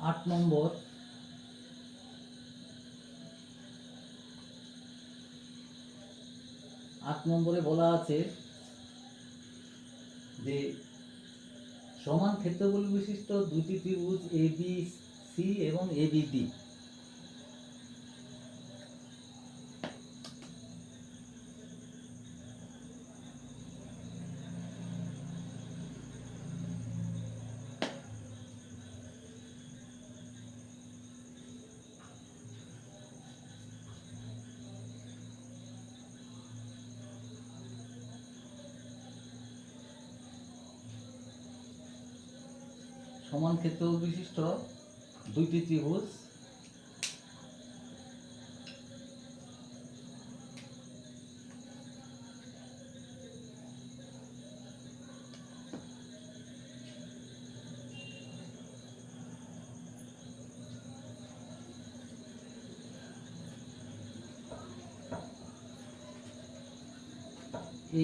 আট নম্বর। আট নম্বরে বলা আছে যে, সমান ক্ষেত্রফল বিশিষ্ট দুটি ত্রিভুজ এ বি সি এবং এ বি ডি সমান ক্ষেত্রফল বিশিষ্ট দুইটি ত্রিভুজ।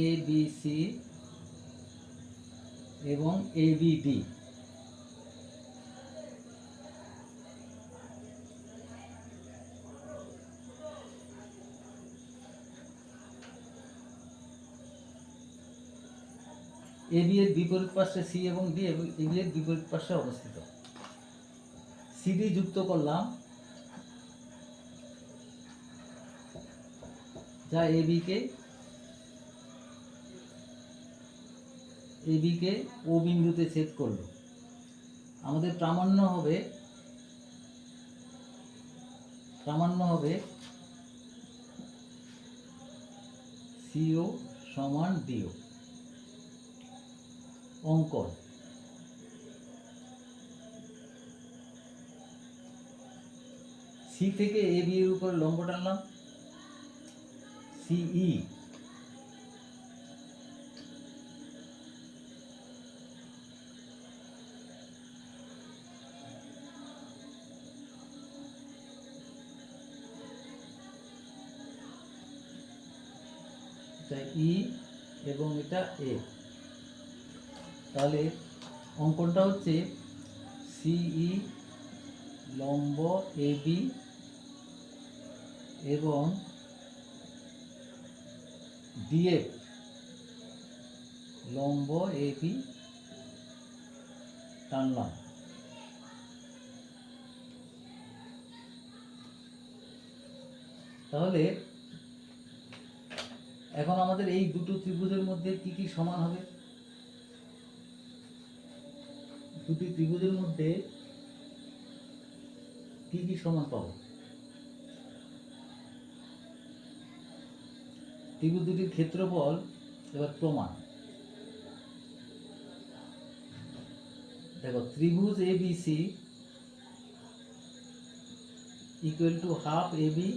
এ বি সি এবং A B D A B এর বিপরীত পাশে সি এবং ডি এবং এ বি এর বিপরীত পাশে অবস্থিত। সিডি যুক্ত করলাম। যা এ বিকে এ বিকে ও বিন্দুতে ছেদ করল। আমাদের প্রামাণ্য হবে প্রামাণ্য হবে সিও সমান ডিও অঙ্কন। সি থেকে এ বি এর উপর লম্ব টানলাম। সিই এটা ই এবং এটা এ তাহলে অঙ্কনটা হচ্ছে সিই লম্ব এ বি এবং ডিএফ লম্ব এ বি টানলাম। তাহলে এখন আমাদের এই দুটো ত্রিভুজের মধ্যে কি কি সমান হবে? দুটি ত্রিভুজের মধ্যে কি কি সমান পাবো? ত্রিভুজ দুটির ক্ষেত্রফল, এবার প্রমাণ। দেখো, ত্রিভুজ A B C equal to half A B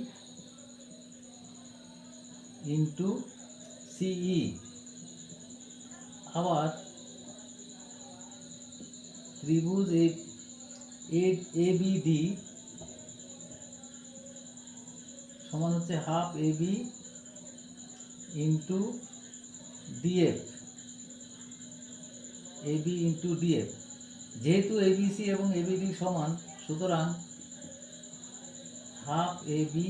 into CE আবার ত্রিভুজ এ এ বি, ডি সমান হচ্ছে half A, B into DF A, B into DF যেহেতু এবিসি এবং এবিডি সমান, সুতরাং half A, B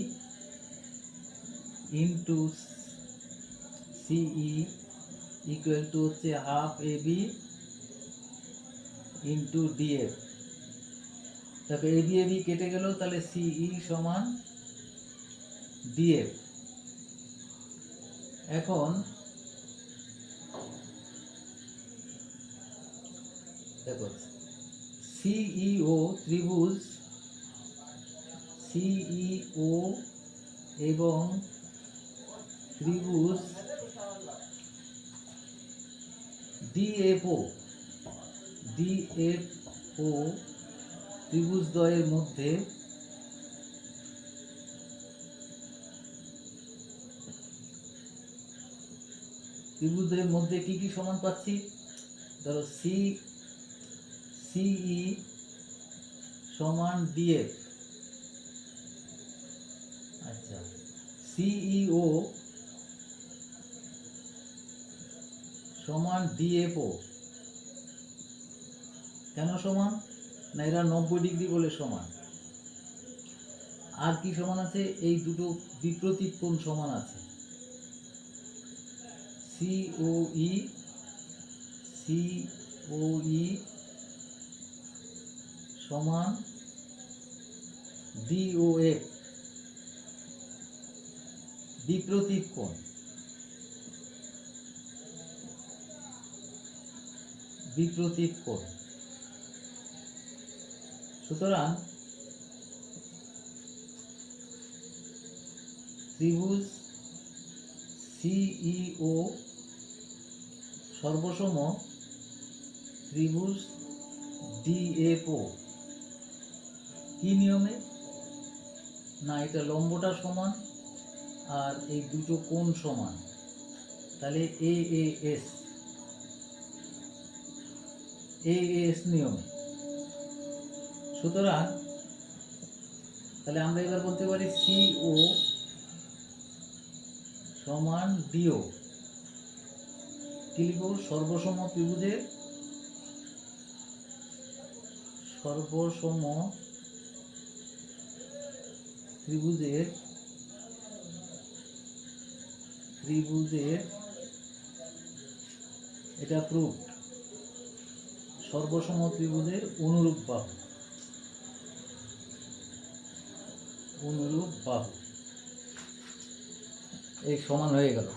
into CE equal to হচ্ছে half A, B into DF তারপরে এ এ বি কেটে গেল, তাহলে সিই সমান ডিএফ এখন দেখো সিইও ত্রিভুজ সিইও এবং ত্রিভুজ ডিএফও ডিএফও ত্রিভুজদ্বয়ের মধ্যে ত্রিভুজের মধ্যে কি কি সমান পাচ্ছি? ধরো সি সিই সমান ডিএফ আচ্ছা সিইও সমান ডিএফও কেন সমান? না, এরা নব্বই ডিগ্রি বলে সমান। আর কি সমান আছে? এই দুটো বিপ্রতীপ কোণ সমান আছে। সি ও ই সি ও ই সমান ডি ও এফ বিপ্রতীপ কোণ। বিপ্রতীপ কোণ। সুতরাং ত্রিভুজ সিইও সর্বসম ত্রিভুজ ডিএফও কি নিয়মে? না, এটা লম্বটা সমান আর এই দুটো কোণ সমান। তাহলে এ এ এস এ এস নিয়মে। সুতরাং, তাহলে আমরা এবার বলতে পারি সিও সমান ডিও কি লিখব? সর্বসম ত্রিভুজের সর্বসম ত্রিভুজের ত্রিভুজের এটা প্রুফ সর্বসম ত্রিভুজের অনুরূপ বাহু অনুরূপ বাহু। এই সমান হয়ে গেল।